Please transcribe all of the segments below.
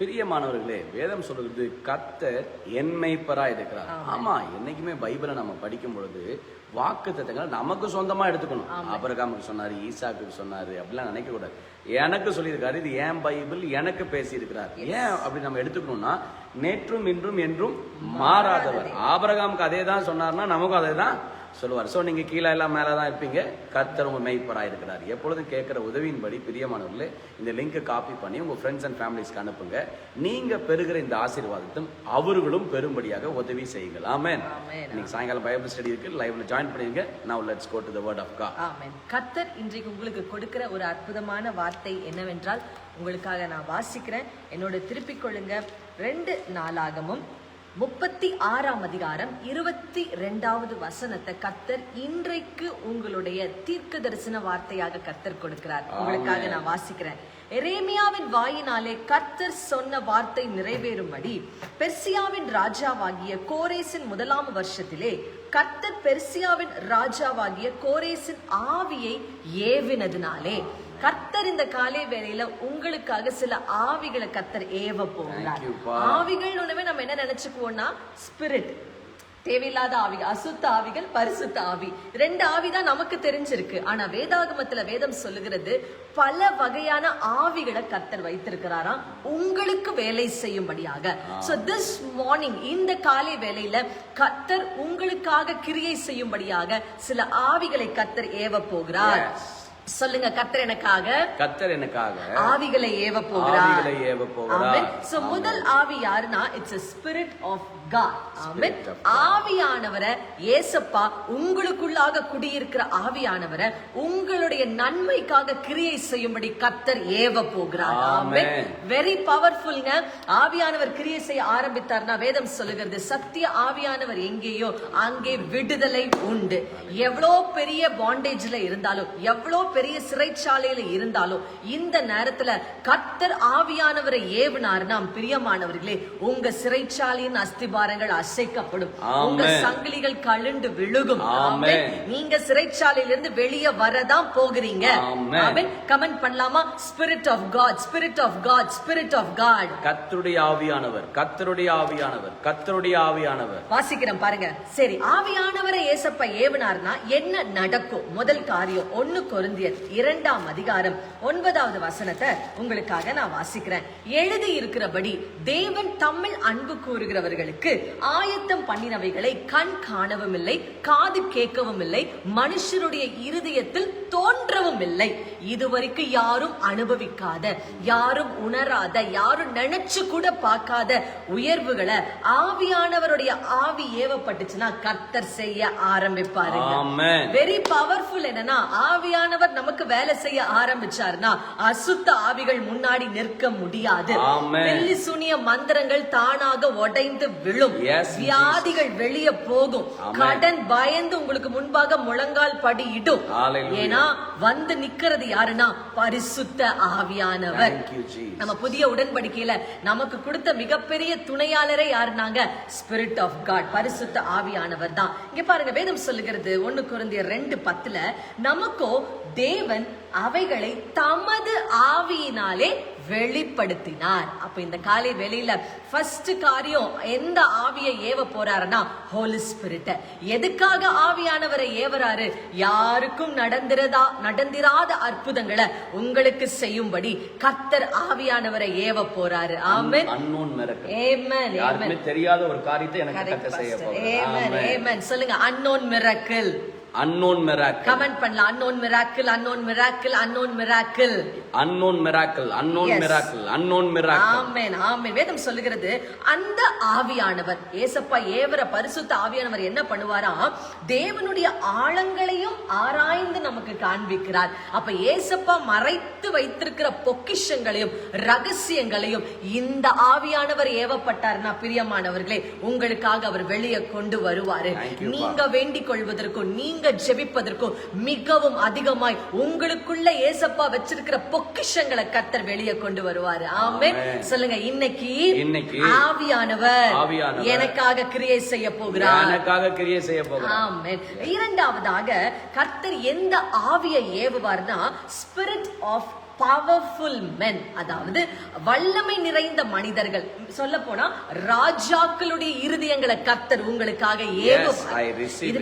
பிரியமானவர்களே வேதம் சொல்லுகிறது கர்த்தர் என் மெய்ப்பரா இருக்கிறார் ஆமா என்னைக்குமே பைபிளை நம்ம படிக்கும் பொழுது வாக்கு தத்தங்களை நமக்கு சொந்தமா எடுத்துக்கணும். ஆபரகாமுக்கு சொன்னாரு ஈசாக்கு சொன்னாரு அப்படிலாம் நினைக்க கூடாது. எனக்கு சொல்லியிருக்காரு இது ஏன் பைபிள் எனக்கு பேசியிருக்கிறார். ஏன் அப்படி நம்ம எடுத்துக்கணும்னா நேற்றும் இன்றும் என்றும் மாறாதவர். ஆபரகாமுக்கு அதே தான் சொன்னார்னா நமக்கும் அதே தான் சொல்லுவார். ஸோ நீங்க கீழே எல்லாம் மேலே தான் இருப்பீங்க. கர்த்தர் உங்க மெய்ப்பராக இருக்கிறார். எப்பொழுதும் கேட்குற உதவியின்படி பிரியமானவர்களே இந்த லிங்கை காப்பி பண்ணி உங்க ஃப்ரெண்ட்ஸ் அண்ட் ஃபேமிலிஸ்க்கு அனுப்புங்க. நீங்க பெறுகிற இந்த ஆசீர்வாதத்தும் அவர்களும் பெரும்படியாக உதவி செய்யுங்கள். ஆமென். இன்னைக்கு சாயங்காலம் பைபிள் ஸ்டடி இருக்கு. லைவ்ல ஜாயின் பண்ணிருங்க. Now let's go to the word of God amen கத்தர் இன்றைக்கு உங்களுக்கு கொடுக்கிற ஒரு அற்புதமான வார்த்தை என்னவென்றால் உங்களுக்காக நான் வாசிக்கிறேன். என்னோட திருப்பிக் கொள்ளுங்க. ரெண்டு நாளாகமும் முப்பத்தி ஆறாம் அதிகாரம் இருபத்தி ரெண்டாவது வசனத்தை கத்தர் இன்றைக்கு உங்களுடைய தீர்க்க தரிசன வார்த்தையாக கத்தர் கொடுக்கிறார். உங்களுக்காக நான் வாசிக்கிறேன். எரேமியாவின் வாயினாலே கர்த்தர் சொன்ன வார்த்தை நிறைவேறும்படி பெர்சியாவின் ராஜாவாகிய கோரேசின் முதலாம் வருஷத்திலே கர்த்தர் பெர்சியாவின் ராஜாவாகிய கோரேசின் ஆவியை ஏவினதினாலே கர்த்தர் இந்த காலை வேளையில உங்களுக்காக சில ஆவிகளை கர்த்தர் ஏவ போகிறார். ஆவிகள் உணவே நம்ம என்ன நினைச்சுக்குவோம்னா ஸ்பிரிட் தேவையில்லாத ஆவிகள் அசுத்த ஆவிகள் பரிசுத்த ஆவி. ரெண்டு ஆவி தான் நமக்கு தெரிஞ்சிருக்கு. ஆனா வேதாகமத்துல வேதம் சொல்லுகிறது பல வகையான ஆவிகளை கர்த்தர் வைத்திருக்கிறாராம். உங்களுக்கு வேலை செய்யும்படியாக. சோ திஸ் மார்னிங் இந்த காலை வேளையில கர்த்தர் உங்களுக்காக கிரியை செய்யும்படியாக சில ஆவிகளை கர்த்தர் ஏவ போகிறார். சொல்லுங்க கர்த்தர் எனக்காக கர்த்தர் எனக்காக ஆவிகளை ஏவ போகிறார் ஆவிகளை ஏவ போகிறார் சோ முதல் ஆவி யாருன்னா it's a spirit of God. Amen. ஆவியானவரை ஏசப்பா உங்களுக்குள்ளாக குடியிருக்கிற ஆவியானவரை உங்களுடைய நன்மைக்காக கிரியை செய்யும்படி கர்த்தர் ஏவ போகிறார் ஆமென். வெரி பவர்ஃபுல்ங்க ஆவியானவர் கிரியை செய்ய ஆரம்பித்தார்னா வேதம் சொல்லுகிறது சத்திய ஆவியானவர் எங்கேயோ அங்கே விடுதலை உண்டு. எவ்வளோ பெரிய பாண்டேஜ்ல இருந்தாலும் எவ்வளோ பெரிய சிறைச்சாலையில இருந்தாலும் இந்த நேரத்துல கர்த்தர் ஆவியானவரை ஏவினார்னா பிரியமானவர்களே உங்க சிறைச்சாலையின் அஸ்திபாரங்கள் அசைக்கப்படும். உங்க. சங்கிலிகள் கழுண்டு விழுகும். நீங்க சிறைச்சாலையிலிருந்து வெளியே வரதான் போகிறீங்க. கமெண்ட் பண்ணலாமா? Spirit of God spirit of God spirit of God கர்த்தருடைய ஆவியானவர் கர்த்தருடைய ஆவியானவர் கர்த்தருடைய ஆவியானவர். வாசிக்கிறேன் பாருங்க. சரி ஆவியானவரை ஏசப்ப ஏவினார்னா என்ன நடக்கும்? முதல் காரியம் ஒண்ணு கொருந்தியர் இரண்டாம் அதிகாரம் ஒன்பதாவது வசனத்தை உங்களுக்காக நான் வாசிக்கிறேன். எழுதி இருக்கிறபடி தேவன் தம்மில் அன்பு கூறுகிறவர்களுக்கு ஆயத்தம் பண்ணினவைகளை கண் காணவும் இல்லை காது கேட்கவும் இல்லை மனுஷருடைய இருதயத்தில் தோன்றவும் இல்லை இதுவரைக்கும் யாரும் அனுபவிக்காத யாரும் உணராத யாரும் நினைச்சு கூட பார்க்காத உயர்வுகளை ஆவியானவருடைய ஆவி ஏவப்பட்டுச்சுன்னா கர்த்தர் செய்ய ஆரம்பிப்பாருங்க. ஆமென். வெரி பவர்ஃபுல் என்னன்னா ஆவியானவர் நமக்கு வேலை செய்ய ஆரம்பிச்சாருன்னா அசுத்த ஆவிகள் முன்னாடி நிற்க முடியாது. வெள்ளி சூனிய மந்திரங்கள் தானாக உடைந்து விழும். வியாதிகள் வெளியே போகும். கடன் பயந்து உங்களுக்கு முன்பாக முழங்கால் படியிடும். Hallelujah. ஏன்னா வந்து நிக்கிறது யாருன்னா பரிசுத்த ஆவியானவர். நம்ம புதிய உடன்படிக்கையில நமக்கு கொடுத்த மிகப்பெரிய துணையாளரே யாருனாங்க ஸ்பிரிட் ஆஃப் காட் பரிசுத்த ஆவியானவர் தான். இங்க பாருங்க வேதம் சொல்லுகிறது ஒண்ணு குருந்திய ரெண்டு பத்துல நமக்கோ தேவன் அவைகளை தமது ஆவியினாலே வெளிப்படுத்தினார். அப்ப இந்த காலை வெளியில ஃபர்ஸ்ட் காரியம் எந்த ஆவியை ஏவ போறாருன்னா ஹோலி ஸ்பிரிட் எதுக்காக ஆவியானவரை ஏவறாரு? யாருக்கும் நடந்திரதா நடந்திராத அற்புதங்களை உங்களுக்கு செய்யும்படி கர்த்தர் ஆவியானவரை ஏவ போறாரு. Amen unknown miracle amen. தெரியாத ஒரு காரியத்தை எனக்கு செய்ய. சொல்லுங்க unknown miracle unknown miracle comment பண்ணலாம். Unknown miracle unknown miracle unknown miracle unknown miracle unknown Yes. Miracle unknown miracle amen amen வேதம் சொல்லுகிறது அந்த ஆவியானவர் ஏசப்பா ஏவர பரிசுத்த ஆவியானவர் என்ன பண்ணுவாரா? தேவனுடைய ஆழங்களையும் ஆராய்ந்து நமக்கு காண்பிக்கிறார். அப்ப ஏசப்பா மறைத்து வைத்திருக்கிற பொக்கிஷங்களையும் ரகசியங்களையும் இந்த ஆவியானவர் ஏவப்பட்டார்னா பிரியமானவர்களே உங்களுக்காக அவர் வெளியே கொண்டு வருவாரு. நீங்க வேண்டிக் கொள்வதற்கும் நீங்க ஜெபிப்பதற்கும் மிகவும் அதிகமாய் உங்களுக்குள்ள ஏசப்பா வச்சிருக்கிற பொக்கிஷங்களை கத்தர் வெளியே கொண்டு வருவாரு. Amen. சொல்லுங்க இன்னைக்கு இன்னைக்கு ஆவியானவர் எனக்காக கிரியை செய்ய போகிறார். எனக்காக கிரியை செய்ய போகிறேன் ஆமென். இரண்டாவதாக கர்த்தர் எந்த ஆவியை ஏவுவார்னா ஸ்பிரிட் ஆஃப் பவர்ஃபுல் men அதாவது வல்லமை நிறைந்த மனிதர்கள். சொல்ல போனா ராஜாக்களுடைய இருதயங்களை கர்த்தர் உங்களுக்காக இது.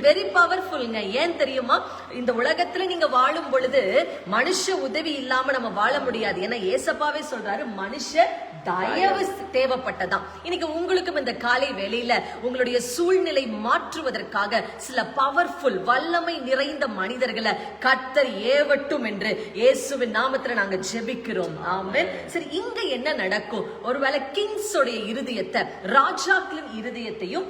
வெரி பவர்ஃபுல்ங்க ஏன் தெரியுமா? இந்த உலகத்துல நீங்க வாழும் பொழுது மனுஷ உதவி இல்லாம நம்ம வாழ முடியாது. ஏன்னா ஏசப்பாவே சொல்றாரு மனுஷ தயவு தேவைப்பட்டதாம். இன்னைக்கு உங்களுக்கும் இந்த காலை வேளையில உங்களுடைய சூழ்நிலை மாற்றுவதற்காக சில பவர்ஃபுல் வல்லமை நிறைந்த மனிதர்களை கர்த்தர் ஏவட்டும் என்று இயேசுவின் நாமத்துல நாங்க ஜெபிக்கிறோம். ஆமென். சரி இங்க என்ன நடக்கும்? ஒருவேளை கிங்ஸ் உடைய இருதயத்தை ராஜாக்களின் இருதயத்தையும்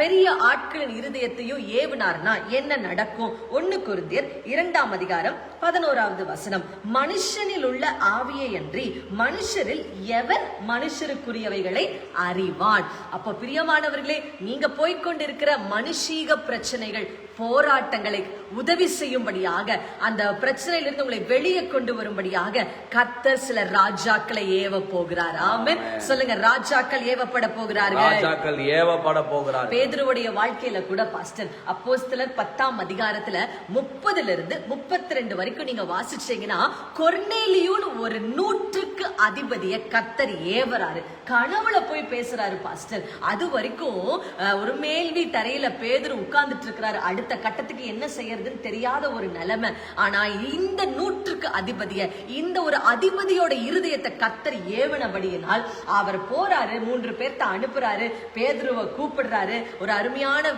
பெரிய ஆட்களின் இருதயத்தையும் ஏவினார்னா என்ன நடக்கும்? ஒன்னு குருந்தியர் இரண்டாம் அதிகாரம் பதினோராவது வசனம். மனுஷனில் உள்ள ஆவியை அன்றி மனுஷரில் எவன் மனுஷருக்குரியவைகளை அறிவான்? அப்ப பிரியமானவர்களே நீங்க போய்கொண்டிருக்கிற மனுஷீக பிரச்சனைகள் போராட்டங்களை உதவி செய்யும்படியாக அந்த பிரச்சனையிலிருந்து உங்களை வெளியே கொண்டு வரும்படியாக கர்த்தர் சில ராஜாக்களை ஏவ போகிறார் ஆமென். சொல்லுங்க ராஜாக்கள் ஏவப்பட போகிறார்கள். ராஜாக்கள் ஏவப்பட போகிறார்கள். பேதுருவுடைய வாழ்க்கையில கூட பாஸ்டர் அப்போஸ்தலர் பத்தாம் அதிகாரத்துல முப்பதுல இருந்து முப்பத்தி ரெண்டு வரைக்கும் நீங்க வாசிச்சீங்கன்னா கொர்னேலியூன்னு ஒரு நூற்றுக்கு அதிபதிய கத்தர் ஏவறாரு. கனவுல போய் பேசுறாரு பாஸ்டர். அது வரைக்கும் ஒரு மேல் வீட்டறையில பேதுரு உட்கார்ந்துட்டு இருக்கிறாரு அடுத்த கட்டத்துக்கு என்ன செய்யறதுன்னு தெரியாத ஒரு நிலைமை. ஆனா இந்த நூற்றுக்கு அதிபதிய இந்த ஒரு அதிபதியோட இருதயத்தை கத்தர் ஏவனபடியினால் அவர் போறாரு மூன்று பேர்த்த அனுப்புறாரு பேதுருவை கூப்பிடுறாரு ஒரு அருமையான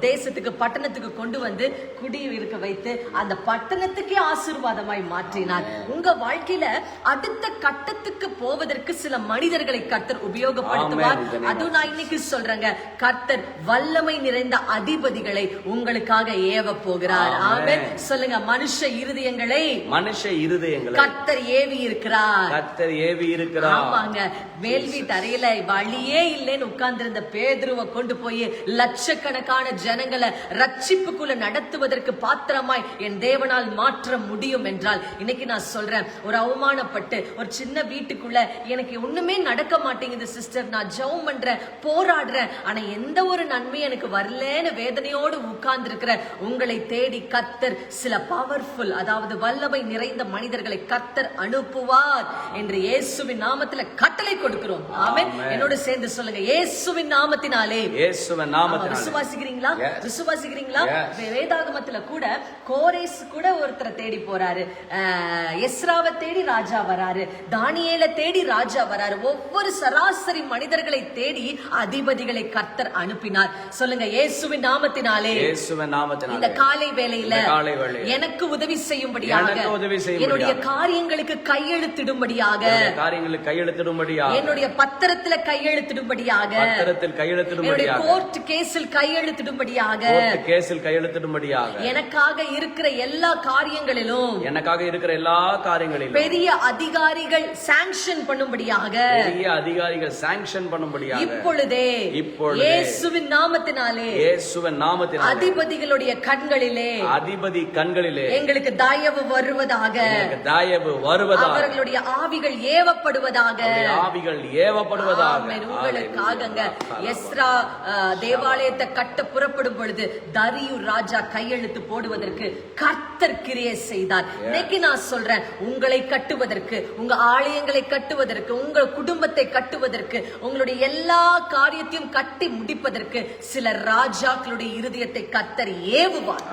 தேசத்துக்கு பட்டணத்துக்கு கொண்டு வந்து குடி இருக்க வைத்து அந்த பட்டணத்துக்கே ஆசீர்வாதமாய் மாற்றினார். உங்க வாழ்க்கையில அடுத்த கட்டத்துக்கு போவதற்கு சில மனிதர்களை கர்த்தர் உபயோகப்படுத்துவார். அதுவும் நான் இன்னைக்கு சொல்றேங்க. கர்த்தர் வல்லமை நிறைந்த அதிபதிகளை உங்களுக்காக ஏவ போகிறார். ஆமென். சொல்லுங்க மனுஷ இருதயங்களை. மனுஷ இருதயங்களை. கர்த்தர் ஏவி இருக்கிறார். கர்த்தர் ஏவி இருக்கிறார். ஆமாங்க. வீட்டு அறையில வழியே இல்லைன்னு உட்கார்ந்திருந்த பேதுருவை கொண்டு போய் லட்சக்கணக்கான ஜனங்களை ரட்சிப்புக்குள்ள நடத்துவதற்கு பாத்திரமாய் என் தேவனால் மாற்ற முடியும் என்றால் இன்னைக்கு நான் சொல்றேன் ஒரு அவமானப்பட்டு ஒரு சின்ன வீட்டுக்குள்ள எனக்கு ஒண்ணுமே நடக்க மாட்டேங்குது சிஸ்டர். நான் ஜெபம் பண்றேன் போராடுறேன் ஆனா எந்த ஒரு நன்மை எனக்கு வரலன்னு வேதனையோடு உட்கார்ந்து இருக்கிற உங்களை தேடி கத்தர் சில பவர்ஃபுல் அதாவது வல்லமை நிறைந்த மனிதர்களை கத்தர் அனுப்புவார் என்று இயேசுவின் நாமத்துல கட்டளை கொடுக்கிறோம். ஆமென். என்னோட சேர்ந்து சொல்லுங்க. இயேசுவின் நாமத்தினாலே. இயேசுவின் நாமத்தினாலே. விசுவாசிக்கிறீங்களா. விசுவாசிக்கிறீங்களா? வேதாகமத்துல கூட கோரேஸ் கூட ஒருத்தரை தேடி போறாரு. எஸ்ராவை தேடி ராஜா வராரு. தானியேல தேடி ராஜா வராரு. ஒவ்வொரு சராசரி மனிதர்களை தேடி அதிபதிகளை கர்த்தர் அனுப்பினார். சொல்லுங்க இயேசுவின் நாமத்தினாலே. இயேசுவின் இந்த நாமத்தினாலே காலை வேளையில இந்த காலை வேளையில. எனக்கு உதவி செய்யும்படியாக. என்னுடைய காரியங்களுக்கு கையெழுத்திடும்படியாக. காரியங்களுக்கு கையெழுத்திடும்படியா என்னுடைய பத்திரத்துல கையெழுத்திடும்படியாக. பத்திரத்தில் கையெழுத்திடும்படியாக. கோர்ட் கேஸில் கையெழுத்திடும்படியாக. கேஸில் கையெழுத்திடும்படியாக. எனக்காக இருக்கிற எல்லா காரியங்களிலும் எனக்காக இருக்கிற எல்லா காரியங்களிலும். பெரிய அதிகாரிகள் சாங்ஷன் பண்ணும்படியாக. பெரிய அதிகாரிகள் சாங்ஷன் பண்ணும்படியாக. இப்பொழுதே இப்பொழுதே இயேசுவின் நாமத்தினாலே இயேசுவின் நாமத்தினாலே அதிபதிகளுடைய கண்களிலே அதிபதி கண்களிலே எங்களுக்கு தயவு வருவதாக. தயவு வருவதாக. அவர்களுடைய ஆவிகள் ஏவப்படுவதாக. ஆவிகள் ஏவப்படுவதாக. உங்களுக்காகங்க. எஸ்ரா தேவாலயத்தை கட்ட புறப்படும் பொழுது தரியு ராஜா கையெழுத்து போடுவதற்கு கர்த்தர் கிரியை செய்தார். இன்னைக்கு நான் சொல்றேன் உங்களை கட்டுவதற்கு உங்க ஆலயங்களை கட்டுவதற்கு உங்கள் குடும்பத்தை கட்டுவதற்கு உங்களுடைய எல்லா காரியத்தையும் கட்டி முடிப்பதற்கு சில ராஜாக்களுடைய இருதயத்தை கர்த்தர் ஏவுவார்.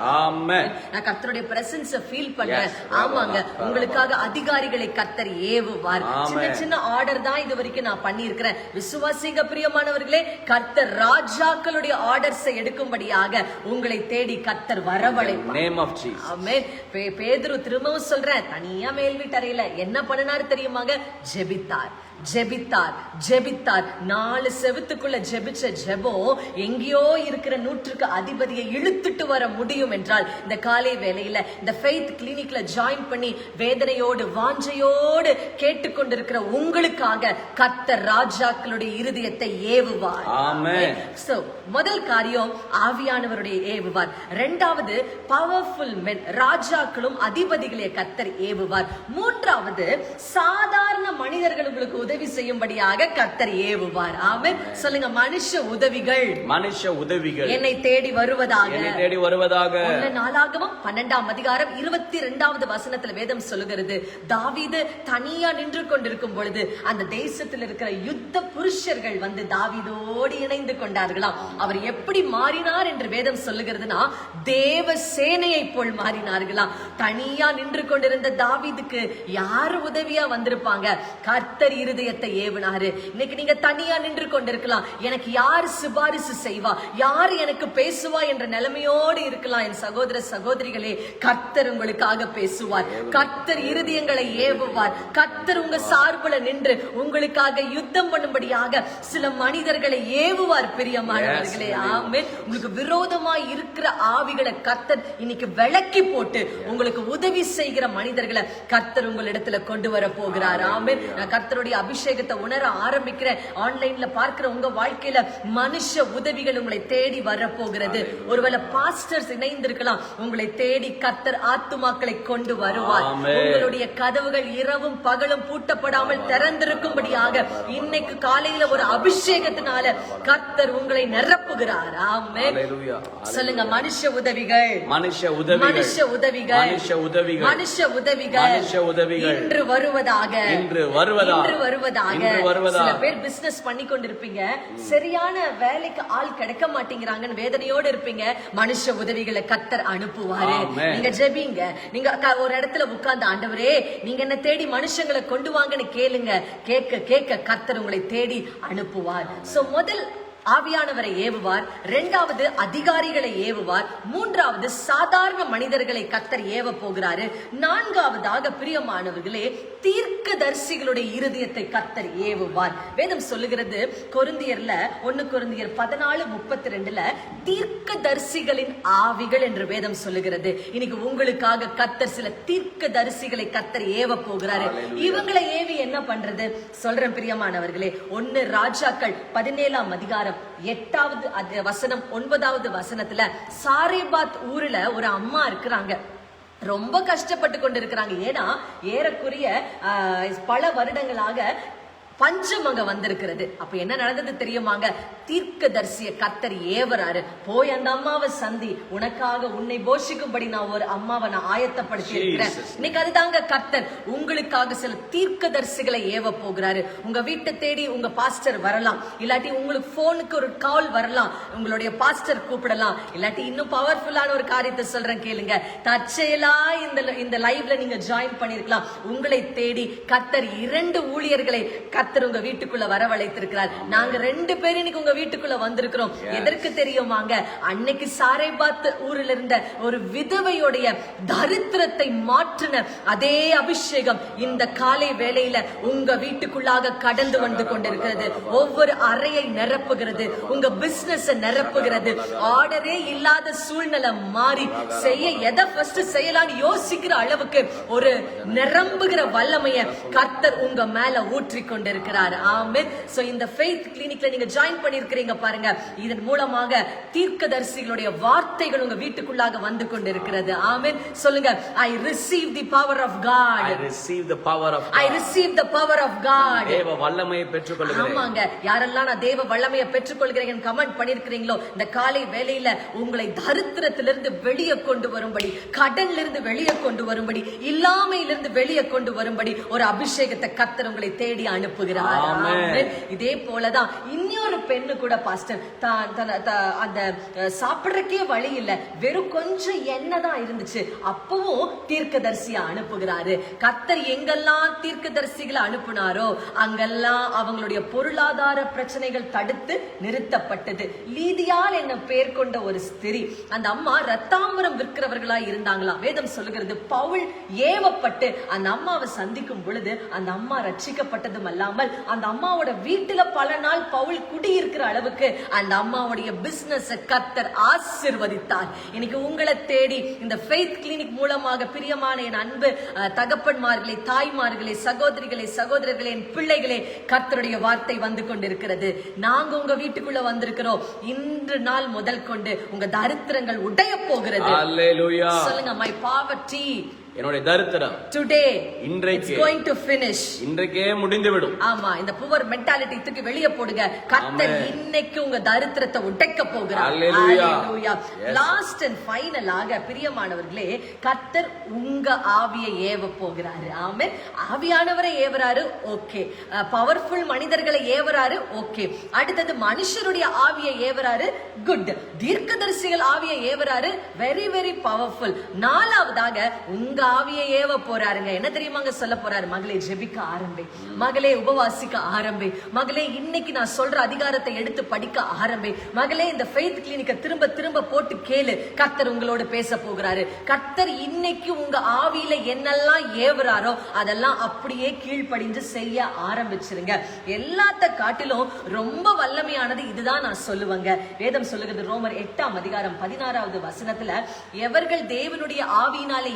நான் கர்த்தருடைய பிரசன்ஸ ஃபீல் பண்றேன். ஆமாங்க. உங்களுக்காக அதிகாரிகளை கர்த்தர் ஏவுவார். சின்ன சின்ன ஆர்டர் தான் இது வரைக்கும் நான் பண்ணியிருக்கிறேன். விசுவாசிங்க பிரியமானவர்களே கர்த்தர் ராஜாக்களுடைய ஆர்டர்ஸை எடுக்கும்படியாக உங்களை தேடி கர்த்தர் வரவழைப்பார். Name of Jesus amen. பே- பேதுரு திரும்பவும் சொல்றேன் தனியா மேல் வீட்டறையில என்ன பண்ணினாரு தெரியுமாங்க? ஜெபித்தார். ஜெபித்தார் ஜெபித்தார். நாலு செவுத்துக்குள்ள ஜெபிச்ச ஜெபம் எங்கேயோ இருக்கிற நூற்றுக்கு அதிபதியை இழுத்துட்டு வர முடியும் என்றால் இந்த காலை வேளையில இந்த ஃபெய்த் கிளினிக்ல ஜாயின் பண்ணி வேதனையோடு வாஞ்சையோடு கேட்டுக்கொண்டிருக்கிற உங்களுக்காக கர்த்தர் ராஜாக்களுடைய இருதயத்தை ஏவுவார். So, முதல் காரியம் ஆவியானவருடைய ஏவுவார். இரண்டாவது பவர்ஃபுல் மென் ராஜாக்களும் அதிபதிகளை கத்தர் ஏவுவார். மூன்றாவது சாதாரண மனிதர்கள் உங்களுக்கு உதவி செய்யும்படியாக கர்த்தர் ஏவுவார். ஆமென். சொல்லுங்க மனுஷ உதவிகள். மனுஷ உதவிகள். என்னை தேடி வருவதாக. என்னை தேடி வருவதாக. ஒன்று நாளாகமம் பன்னெண்டாம் அதிகாரம் இருபத்தி இரண்டாவது வசனத்துல வேதம் சொல்லுகிறது. தாவீது தனியா நின்று கொண்டிருக்கும் பொழுது அந்த தேசத்தில் இருக்கிற யுத்த புருஷர்கள் வந்து தாவீதோடு இணைந்து கொண்டார்களாம். அவர் எப்படி மாறினார் என்று வேதம் சொல்லுகிறதுனா தேவ சேனையை போல் மாறினார்களாம். தனியா நின்று கொண்டிருந்த தாவீதுக்கு யாரு உதவியா வந்திருப்பாங்க? கர்த்தர் இருதயத்தை ஏவினாரு. இன்னைக்கு நீங்க தனியா நின்று கொண்டிருக்கலாம். எனக்கு யார் சிபாரிசு செய்வா? யார் எனக்கு பேசுவா என்ற நிலைமையோடு இருக்கலாம் என் சகோதர சகோதரிகளே. கர்த்தர் உங்களுக்காக பேசுவார். கர்த்தர் இருதயங்களை ஏவுவார். கர்த்தர் உங்க சார்புல நின்று உங்களுக்காக யுத்தம் பண்ணும்படியாக சில மனிதர்களை ஏவுவார் பிரியமானவர்களே. ஆமே உங்களுக்கு விரோதமா இருக்கிற ஆவிகளை கர்த்தர் இன்னைக்கு விளக்கி போட்டு உங்களுக்கு உதவி செய்கிற மனிதர்களை கர்த்தர் உங்களிடத்துல கொண்டு வர போகிறார். ஆமே நான் கர்த்தருடைய அபிஷேகத்தை உணர ஆரம்பிக்கிறேன் ஆன்லைன்ல பார்க்கிற உங்க வாழ்க்கையில மனுஷ உதவிகள் உங்களை தேடி வர போகிறது ஒருவேளை பாஸ்டர்ஸ் இணைந்திருக்கலாம். உங்களை தேடி கர்த்தர் ஆத்துமாக்களை கொண்டு வருவார். உங்களுடைய கதவுகள் இரவும் பகலும் பூட்டப்படாமல் திறந்திருக்கும்படியாக இன்னைக்கு காலையில ஒரு அபிஷேகத்தினால கர்த்தர் உங்களை நிரப்புகிறார். Hallelujah. சொல்லுங்க மனுஷ உதவிகள். மனுஷ உதவிகள். மனுஷ உதவிகள். மனுஷ உதவிகள். மனுஷ உதவிகள். மனுஷ உதவிகள். இன்று வருவதாக. இன்று வருவதாக. வருவதாக. சில பேர் பிசினஸ் பண்ணி கொண்டிருப்பீங்க. சரியான வேலைக்கு ஆள் கிடைக்க மாட்டேங்கிறாங்கன்னு வேதனையோடு இருப்பீங்க. மனுஷ உதவிகளை கத்தர் அனுப்புவாரு. நீங்க ஜெபிங்க. நீங்க ஒரு இடத்துல உட்கார்ந்து ஆண்டவரே நீங்க என்ன தேடி மனுஷங்களை கொண்டு வாங்கன்னு கேளுங்க. கேட்க கேட்க கத்தர் உங்களை தேடி அனுப்புவார். சோ முதல் ஆவியானவரை ஏவுவார் இரண்டாவது அதிகாரிகளை ஏவுவார் மூன்றாவது சாதாரண மனிதர்களை கத்தர் ஏவ போகிறாரு நான்காவதாக பிரியமானவர்களே தீர்க்கதரிசிகளுடைய இருதயத்தை கத்தர் ஏவுவார். வேதம் சொல்லுகிறது கொருந்தியர்ல ஒன்னு கொருந்தியர் பதினாலு முப்பத்தி ரெண்டுல தீர்க்கதரிசிகளின் ஆவிகள் என்று வேதம் சொல்லுகிறது. இன்னைக்கு உங்களுக்காக கத்தர் சில தீர்க்கதரிசிகளை கத்தர் ஏவ போகிறாரு. இவங்களை ஏவி என்ன பண்றது? சொல்றேன் பிரியமானவர்களே ஒன்னு ராஜாக்கள் பதினேழாம் அதிகாரம் எட்டாவது வசனம் ஒன்பதாவது வசனத்துல சாரேபாத் ஊர்ல ஒரு அம்மா இருக்கிறாங்க. ரொம்ப கஷ்டப்பட்டு கொண்டு இருக்கிறாங்க ஏன்னா ஏறக்குறைய பல வருடங்களாக பஞ்சம் அங்க வந்திருக்கிறது. அப்ப என்ன நடந்தது தெரியுமாங்க? தீர்க்கதரிசிய கத்தர் ஏவராரு போய் அந்த அம்மாவை சந்தி உனக்காக உன்னை போஷிக்கும்படி நான் ஒரு அம்மாவை நான் ஆயத்தப்படுத்தி இருக்கிறேன். இன்னைக்கு அதுதாங்க கர்த்தர். உங்களுக்காக சில தீர்க்கதரிசிகளை ஏவ போகிறாரு. உங்க வீட்டை தேடி உங்க பாஸ்டர் வரலாம். இல்லாட்டி உங்களுக்கு போனுக்கு ஒரு கால் வரலாம். உங்களுடைய பாஸ்டர் கூப்பிடலாம். இல்லாட்டி இன்னும் பவர்ஃபுல்லான ஒரு காரியத்தை சொல்றேன் கேளுங்க. தற்செயலா இந்த இந்த லைவ்ல நீங்க ஜாயின் பண்ணிருக்கலாம். உங்களை தேடி கர்த்தர் இரண்டு ஊழியர்களை கர்த்தர் உங்க வீட்டுக்குள்ள வரவழைத்திருக்கிறார். நாங்க ரெண்டு பேரும் இன்னைக்கு உங்க வீட்டுக்குள்ள வந்திருக்கிறோம். எதற்கு தெரியுமாங்க? அன்னைக்கு சாரைபாத் ஊர்ல இருந்த ஒரு விதவையுடைய தரித்திரத்தை மாற்றின அதே அபிஷேகம் இந்த காலை வேளையில உங்க வீட்டுக்குள்ளாக கடந்து வந்து கொண்டிருக்கிறது. ஒவ்வொரு அறையை நிரப்புகிறது. உங்க பிசினஸ் நிரப்புகிறது. ஆர்டரே இல்லாத சூழ்நிலை மாறி செய்ய எதை ஃபர்ஸ்ட் செய்யலாம்னு யோசிக்கிற அளவுக்கு ஒரு நிரம்புகிற வல்லமைய கர்த்தர் உங்க மேல ஊற்றி கொண்டிருக்கிறார். ஆமென். சோ இந்த ஃபெய்த் கிளினிக்ல நீங்க ஜாயின் பண்ணிருக்கிறீங்க பாருங்க. இதன் மூலமாக தீர்க்கதரிசிகளுடைய வார்த்தைகள் உங்க வீட்டுக்குள்ளாக வந்து கொண்டிருக்கிறது. ஆமென். சொல்லுங்க I receive the power of God receive the power of I God. Receive the power of God தேவ வல்லமையை பெற்றுக்கொள்கிறேன். ஆமாங்க. யாரெல்லாம் நான் தேவ வல்லமையை பெற்றுக்கொள்கிறேன் கமெண்ட் பண்ணிருக்கிறீங்களோ இந்த காலை வேளையில உங்களை தரித்திரத்திலிருந்து வெளியே கொண்டு வரும்படி கடன்ல இருந்து வெளியே கொண்டு வரும்படி இல்லாமையிலிருந்து வெளியே கொண்டு வரும்படி ஒரு அபிஷேகத்தை கத்தர் உங்களை தேடி அனுப்புகிறார். ஆமென். இதே போலதான் இன்னொரு பெண்ணு கூட பாஸ்டர் தான் அந்த சாப்பிடறக்கே வழி இல்ல. வெறும் கொஞ்சம் எண்ணெய் தான் இருந்துச்சு. அப்பவும் தீர்க்கதரிசியா அனுப்புகிறாரு. கத்தர் எங்கெல்லாம் தீர்க்கதரிசிகளை அனுப்புனாரோ அங்கெல்லாம் அவங்களுடைய பொருளாதார பிரச்சனைகள் தடுத்து நிறுத்தப்பட்டது. லீதியால் என்ன பேர் கொண்ட ஒரு ஸ்திரி. அந்த அம்மா ரத்தாம்பரம் விற்கிறவர்களா இருந்தாங்களாம் வேதம் சொல்லுகிறது பவுல் ஏவப்பட்டு அந்த அம்மாவை சந்திக்கும் பொழுது அந்த அம்மா ரட்சிக்கப்பட்டதும் அல்லாமல் அந்த அம்மாவோட வீட்டுல பல நாள் பவுல் குடியிருக்கிற அளவுக்கு அந்த அம்மாவுடைய பிசினஸ் கத்தர் ஆசிர்வதித்தார். இன்னைக்கு உங்களை தேடி இந்த ஃபெய்த் கிளினிக் மூலமாக பிரியமான என் அன்பு தகப்பன்மார்களே தாய்மார்களே சகோதரிகளே சகோதரர்களே என் பிள்ளைகளே கர்த்தருடைய வார்த்தை வந்து கொண்டிருக்கிறது. நாங்க உங்க வீட்டுக்குள்ள வந்திருக்கிறோம். இன்று நாள் முதல் கொண்டு உங்க தரித்திரங்கள் உடைய போகிறது. சொல்லுங்க மை பாவர்ட்டி என்னுடைய தரித்திரம் today இன்றைக்கு. going to finish. இன்றைக்கே முடிந்துவிடும். ஆமா இந்த புவர் மென்டாலிட்டி தூக்கி வெளிய போடுங்க. கர்த்தர். இன்னைக்கு உங்க தரித்திரத்தை உடைக்க போகிறார். Hallelujah. Yes. லாஸ்ட் அண்ட் ஃபைனலாக பிரியமானவர்களே கர்த்தர் உங்க ஆவியை ஏவ போகிறாரு. ஆமென். ஆவியானவரை ஏவறாரு ஓகே. பவர்ஃபுல் மனிதர்களை ஏவறாரு ஓகே. அடுத்தது மனுஷருடைய ஆவியை ஏவறாரு குட் தீர்க்கதரிசிகள் ஆவியை ஏவறாரு வெரி வெரி பவர்ஃபுல் நாலாவதாக உங்க ஆவியை ஏவ போறாருங்க. என்ன தெரியுமாங்க சொல்ல போறாரு? மகளே ஜெபிக்க ஆரம்பி. மகளே உபவாசிக்க ஆரம்பி. மகளே இன்னைக்கு நான் சொல்ற அதிகாரத்தை எடுத்து படிக்க ஆரம்பி. மகளே இந்த ஃபெய்த் கிளினிக்க திரும்ப திரும்ப போட்டு கேளு. கர்த்தர் உங்களோட பேச போகிறாரு. கர்த்தர் இன்னைக்கு உங்க ஆவியில என்னெல்லாம் ஏவுறாரோ அதெல்லாம் அப்படியே கீழ்ப்படிஞ்சு செய்ய ஆரம்பிச்சிருங்க. எல்லாத்த காட்டிலும் ரொம்ப வல்லமையானது இதுதான் நான் சொல்லுவேங்க. வேதம் சொல்லுகிறது ரோமர் எட்டாம் அதிகாரம் பதினாறாவது வசனத்துல எவர்கள் தேவனுடைய ஆவியினாலே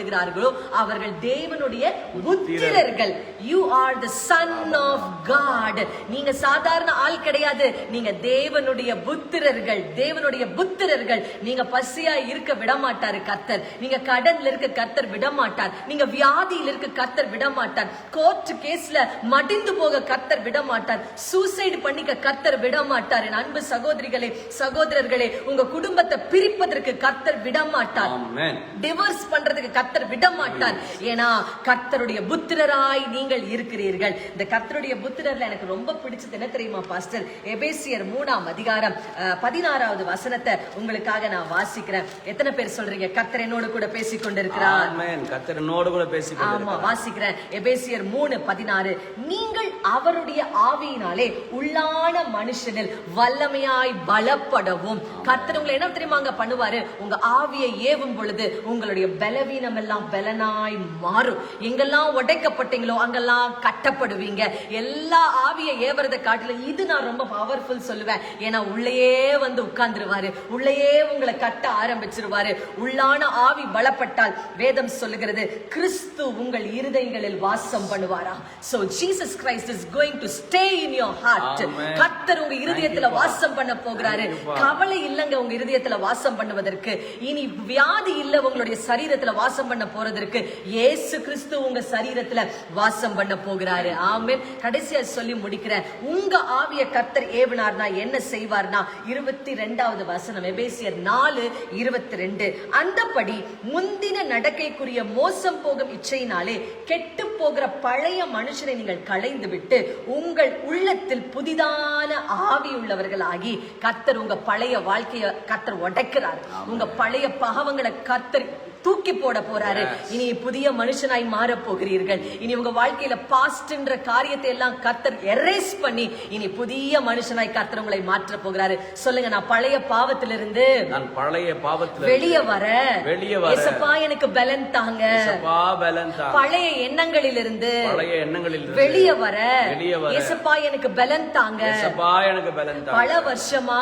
ஏவப்படுகிறார்களோ அவர்கள் தேவனுடைய புத்திரர்கள் you are the son of God நீங்க சாதாரண ஆள் கிடையாது. நீங்க தேவனுடைய புத்திரர்கள் தேவனுடைய புத்திரர்கள். நீங்க பசியா இருக்க விட மாட்டாரு கர்த்தர். நீங்க கடன்ல இருக்க கர்த்தர் விட மாட்டார் நீங்க வியாதியில இருக்க கர்த்தர் விட மாட்டார் கோர்ட் கேஸ்ல மடிந்து போக கர்த்தர் விட மாட்டார் சூசைடு பண்ணிக்க கர்த்தர் விட மாட்டார் என் அன்பு சகோதரிகளே சகோதரர்களே உங்க குடும்பத்தை பிரிப்பதற்கு கர்த்தர் விட மாட்டார் ஆமென். டிவோர்ஸ் பண்றதுக்கு கர்த்தர் விட மாட்டார் ஏன்னா கர்த்தருடைய புத்திரராய் நீங்கள் இருக்கிறீர்கள். இந்த கர்த்தருடைய புத்திரர்ல எனக்கு ரொம்ப பிடிச்சது என்ன தெரியுமா பாஸ்டர்? எபேசியர் மூணாம் அதிகாரம் பதினாறாவது வசனத்தை உங்களுக்காக நான் வாசிக்கிறேன். எத்தனை பேர் சொல்றீங்க? கர்த்தர் என்னோடு கூட பேசிக் கொண்டிருக்கிறார் கர்த்தர் என்னோடு கூட பேசிக் ஆமா வாசிக்கிறேன். எபேசியர் மூணு பதினாறு. நீங்கள் அவருடைய ஆவியினாலே உள்ளான மனுஷனில் வல்லமையாய் பலப்படவும். கர்த்தர் உங்களை என்ன தெரியுமாங்க பண்ணுவாரு? உங்க ஆவியை ஏவும் பொழுது உங்களுடைய பலவீனம் எல்லாம் பலனாய் மாறும். எங்கெல்லாம் உடைக்கப்பட்டீங்களோ அங்கெல்லாம் கட்டப்படுவீங்க. எல்லா ஆவியை ஏவறதை காட்டிலும் இது நான் ரொம்ப பவர்ஃபுல் சொல்லுவேன். ஏன்னா உள்ளேயே வந்து உட்கார்ந்துருவாரு. உள்ளேயே உங்களை கட்ட ஆரம்பிச்சிருவாரு. உள்ளான ஆவி பலப்பட்டால் வேதம் சொல்லுகிறது கிறிஸ்து உங்கள் இருதயங்களில் வாசம் பண்ணுவாரா? So Jesus Christ is going to stay in your heart. கர்த்தர் உங்க இருதயத்துல வாசம் பண்ண போகிறாரு. கவலை இல்லங்க உங்க இருதயத்துல வாசம் பண்ணுவதற்கு. இனி வியாதி இல்ல உங்களுடைய சரீரத்துல வாசம் பண்ண போறதற்கு இயேசு கிறிஸ்து உங்க சரீரத்துல வாசம் பண்ண போகிறாரு. ஆமென். கடைசியா சொல்லி முடிக்கிறேன் உங்க ஆவிய கர்த்தர் ஏவினார்னா என்ன செய்வார்னா இருபத்தி ரெண்டாவது வசனம் எபேசியர் நாலு இருபத்தி ரெண்டு அந்தபடி முந்தின நடக்கைக்குரிய மோசம் போகும் இச்சையினாலே கெட்டு போகிற பழைய மனுஷனை நீங்கள் களைந்து விட்டு உங்கள் உள்ளத்தில் புதிதான ஆவி உள்ளவர்களாகி கர்த்தர் உங்க பழைய வாழ்க்கைய கர்த்தர் உடைக்கிறார். உங்க பழைய பாவங்களை கர்த்தர் தூக்கி போட போறாரு இனி புதிய மனுஷனாய் மாற போகிறீர்கள் இனி உங்க வாழ்க்கையில பாஸ்ட்ன்ற காரியத்தை எல்லாம் கர்த்தர் எரேஸ் பண்ணி இனி புதிய மனுஷனாய் கர்த்தர் உங்களை மாற்ற போகிறாரு சொல்லுங்க நான் பழைய பாவத்திலிருந்து நான் பழைய பாவத்துல வெளியே வர வெளியே வர. ஏசப்பா எனக்கு பலன் தாங்க இயேசப்பா பலன். பழைய எண்ணங்களிலிருந்து பழைய எண்ணங்களில் வெளியே வர வெளியே வர. ஏசப்பா எனக்கு பலன் தாங்க இயேசப்பா எனக்கு பலன் தா. பல வருஷமா.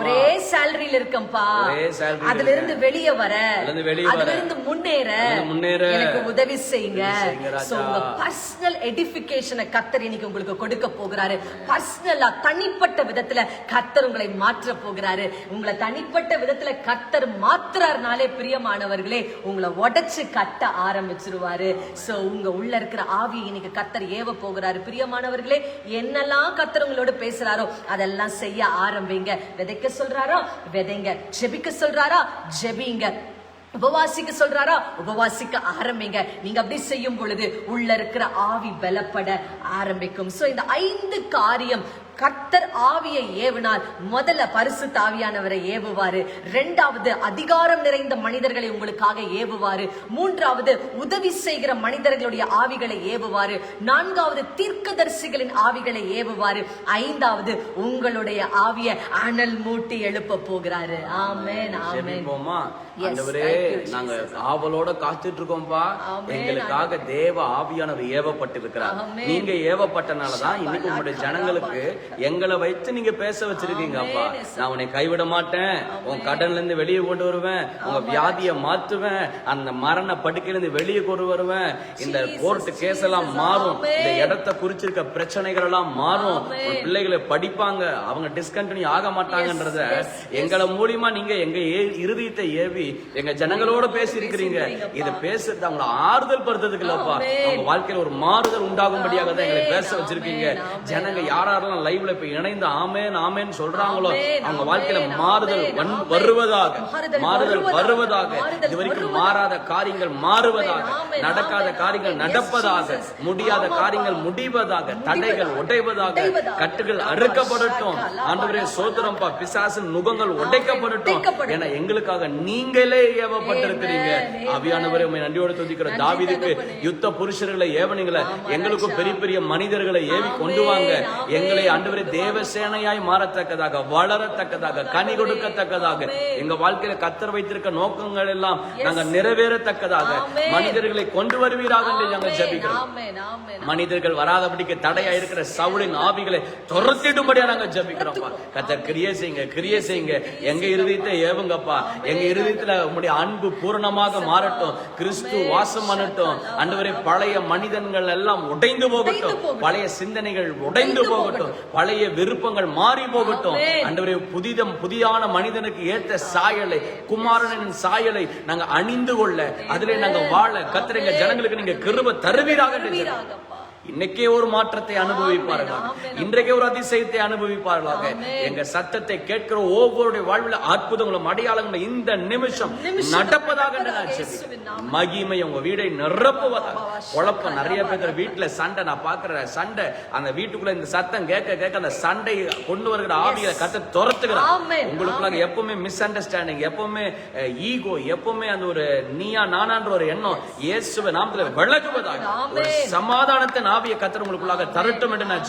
ஒரே சேலரியில இருக்கேன்பா ஒரே salary ல அதுல இருந்து வெளியே வர அதுல இருந்து முன்னேற. எனக்கு உதவி செய்யுங்க. சோ உங்க பர்சனல் எடிபிகேஷனை கத்தர் இன்னைக்கு உங்களுக்கு கொடுக்க போகிறாரு. பர்சனலா தனிப்பட்ட விதத்துல கத்தர் உங்களை மாற்ற போகிறாரு. உங்களை தனிப்பட்ட விதத்துல கத்தர் மாத்துறாருனாலே பிரியமானவர்களே உங்களை உடைச்சு கட்ட ஆரம்பிச்சிருவாரு. சோ உங்க உள்ள இருக்கிற ஆவியை இன்னைக்கு கத்தர் ஏவ போகிறாரு. பிரியமானவர்களே என்னெல்லாம் கத்தர் உங்களோட பேசுறாரோ அதெல்லாம் செய்ய ஆரம்பிங்க. விதைக்க சொல்றாரா? விதைங்க. ஜெபிக்க சொல்றாரா? ஜெபிங்க. உபவாசிக்க சொல்றாரா? உபவாசிக்க ஆரம்பிங்க. நீங்க அப்படி செய்யும் பொழுது உள்ள இருக்கிற ஆவி பலப்பட ஆரம்பிக்கும். சோ இந்த ஐந்து காரியம் கர்த்தர் ஆவியை ஏவினால் முதல்ல பரிசு தாவியானவரை ஏவுவாரு. ரெண்டாவது அதிகாரம் நிறைந்த மனிதர்களை உங்களுக்காக ஏவுவாரு. மூன்றாவது உதவி செய்கிற மனிதர்களுடைய ஆவிகளை ஏவுவாரு. நான்காவது தீர்க்கதரிசிகளின் ஆவிகளை ஏவுவாரு. ஐந்தாவது உங்களுடைய ஆவிய அனல் மூட்டி எழுப்ப போகிறாரு. ஆமென். நாங்க ஆவலோட காத்துட்டு இருக்கோம்பா. எங்களுக்காக தேவ ஆவியானவர் ஏவப்பட்டிருக்கிறார். நீங்க ஏவப்பட்டனாலதான் இன்னைக்கு உங்களுடைய ஜனங்களுக்கு எங்களை வைத்து நீங்க பேச வச்சிருக்கீங்க அப்பா. நான் உன்னை கைவிட மாட்டேன். உன் கடன்ல இருந்து வெளியே கொண்டு வருவேன். உங்க வியாதியை மாத்துவேன் அந்த மரண படுக்கையில இருந்து வெளியே கொண்டு வருவேன். இந்த கோர்ட் கேஸ் எல்லாம் மாறும். இந்த இடத்தை குறிச்சிருக்க பிரச்சனைகள் எல்லாம் மாறும். பிள்ளைகளை படிப்பாங்க. அவங்க டிஸ்கண்டினியூ ஆக மாட்டாங்கன்றத. எங்களை மூலியமா நீங்க எங்க இருதயத்தை ஏவி எங்க ஜனங்களோட பேசி இருக்கிறீங்க. இதை பேசுறது அவங்கள ஆறுதல் படுத்துறதுக்கு இல்லப்பா. அவங்க வாழ்க்கையில ஒரு மாறுதல் உண்டாகும்படியாக தான் எங்களை பேச வச்சிருக்கீங்க. ஜனங்க ஆமென். யாரெல்லாம் லைவ்ல இப்ப இணைந்து ஆமேன் ஆமேன் சொல்றாங்களோ அவங்க வாழ்க்கையில மாறுதல். வருவதாக மாறுதல் வருவதாக, வருவதாக மாறுதல் இது வரைக்கும் வருவதாக. மாறாத காரியங்கள் மாறுவதாக நடக்காத காரியங்கள். நடப்பதாக. முடியாத. காரியங்கள் முடிவதாக தடைகள் உடைவதாக. கட்டுகள் அறுக்கப்படட்டும் ஆண்டவரே சோதரம்பா பிசாசின் நுகங்கள் உடைக்கப்படட்டும். ஏன்னா எங்களுக்காக நீங்களே ஏவப்பட்டிருக்கிறீங்க. ஆவியானவரே உம்மை நன்றியோடு துதிக்கிற தாவீதுக்கு. யுத்த புருஷர்களை ஏவனீங்களே எங்களுக்கும். பெரிய பெரிய மனிதர்களை ஏவி கொண்டு வாங்க. எங்களை ஆண்டவரே தேவசேனையாய் மாறத்தக்கதாக வளரத்தக்கதாக கனி கொடுக்கத்தக்கதாக. எங்க வாழ்க்கையில கத்தர் வைத்திருக்க நோக்கங்கள் எல்லாம். நாங்க நிறைவேறத்தக்கதாக. மனிதர்களை கொண்டு வருவீராக என்று நாங்கள் ஜெபிக்கிறோம். மனிதர்கள் வராதபடிக்கு தடையா இருக்கிற சவுளின் ஆவிகளை துரத்திடும்படியா நாங்க ஜெபிக்கிறோம் கத்தர் கிரியை செய்யுங்க கிரியை செய்யுங்க. எங்க இருதயத்தை ஏவுங்கப்பா. எங்க இருதயத்துல உங்களுடைய அன்பு பூரணமாக மாறட்டும். கிறிஸ்து வாசம் பண்ணட்டும். அன்றுவரை பழைய மனிதன்கள் எல்லாம் உடைந்து போகட்டும். பழைய சிந்தனைகள் உடைந்து போகட்டும். பழைய விருப்பங்கள் மாறி போகட்டும். அன்றுவரை புதிதம் புதியான மனிதனுக்கு ஏற்ற சாயலை குமாரனின் சாயலை நாங்க அணிந்து கொள்ள அதிலே நாங்க வாழ கத்திரங்க ஜனங்களுக்கு நீங்க கிருப தருவீராக. இன்னைக்கே ஒரு மாற்றத்தை அனுபவிப்பார்களாக. இன்றைக்கே ஒரு அதிசயத்தை அனுபவிப்பார்களாக. எங்க சத்தத்தை கேட்கிற ஒவ்வொருடைய வாழ்வில் அற்புதங்களும் அடையாளங்களும் இந்த நிமிஷம் நடப்பதாக. மகிமை உங்க வீடை நிரப்புவதாக குழப்பம் நிறைய பேர் வீட்டுல சண்டை நான் பாக்குற சண்டை அந்த வீட்டுக்குள்ள இந்த சத்தம் கேட்க கேட்க அந்த சண்டை கொண்டு வருகிற ஆவிகளை கத்த துரத்துகிறார் ஆமென். உங்களுக்குள்ள எப்பவுமே மிஸ் அண்டர்ஸ்டாண்டிங் எப்பவுமே ஈகோ எப்பவுமே அந்த ஒரு நீயா நானான்ற ஒரு எண்ணம் இயேசுவ நாமத்துல விலகுவதாக ஒரு ஆமென். ஆவிய கத்தர் உங்களுக்குள்ளாக தரட்டும் என்று நான்.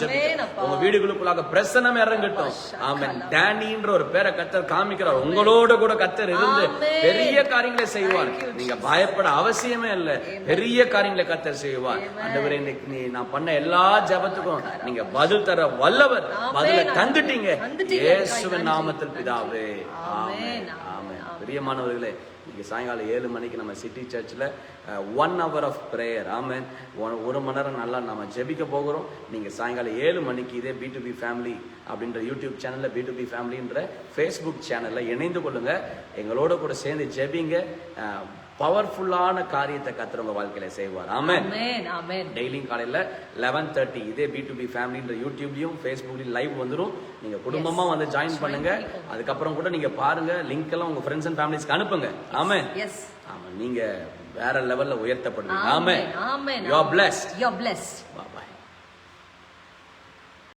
உங்க வீடுகளுக்குள்ளாக பிரசனம் இறங்கட்டும். ஆமென். டேனின்ற ஒரு பேரை கத்தர் காமிக்கிறார். உங்களோட கூட கத்தர் இருந்து. பெரிய காரியங்களை செய்வார். நீங்க பயப்பட அவசியமே இல்ல. பெரிய காரியங்களை கத்தர் செய்வார். இன்னைக்கு நீ நான் பண்ண எல்லா ஜெபத்துக்கும் நீங்க பதில் தர வல்லவர். பதில தந்துட்டீங்க. இயேசுவின் நாமத்தில் பிதாவே. ஆமென். ஆமென். பிரியமானவர்களே இன்னைக்கு சாயங்காலம் ஏழு மணிக்கு நம்ம சிட்டி சர்ச்சில் one hour of prayer amen. ஒரு மணி நேரம் நல்லா நம்ம ஜெபிக்க போகிறோம். நீங்கள் சாயங்காலம் ஏழு மணிக்கு இதே பி டு பி ஃபேமிலி அப்படின்ற யூடியூப் சேனலில் பி டு பி ஃபேமிலின்ற ஃபேஸ்புக் சேனலில் இணைந்து கொள்ளுங்கள் எங்களோட கூட சேர்ந்து ஜெபிங்க. பவர்ஃபுல்லான காரியத்தை கத்துற உங்க வாழ்க்கையில செய்வார். ஆமென். ஆமென். டெய்லியும் காலையில் லெவன் தேர்ட்டி இதே பி டு பி ஃபேமிலின்ற யூடியூப்லையும் ஃபேஸ்புக்லையும் லைவ் வந்துடும் நீங்கள் குடும்பமாக வந்து ஜாயின் பண்ணுங்க. அதுக்கப்புறம் கூட நீங்கள் பாருங்க லிங்க் எல்லாம் உங்கள் ஃப்ரெண்ட்ஸ் அண்ட் ஃபேமிலிஸ்க்கு அனுப்புங்க. ஆமென். Yes. ஆமாம் நீங்கள் வேற லெவலில் உயர்த்தப்படுவீங்க. Amen amen. You are blessed. Bye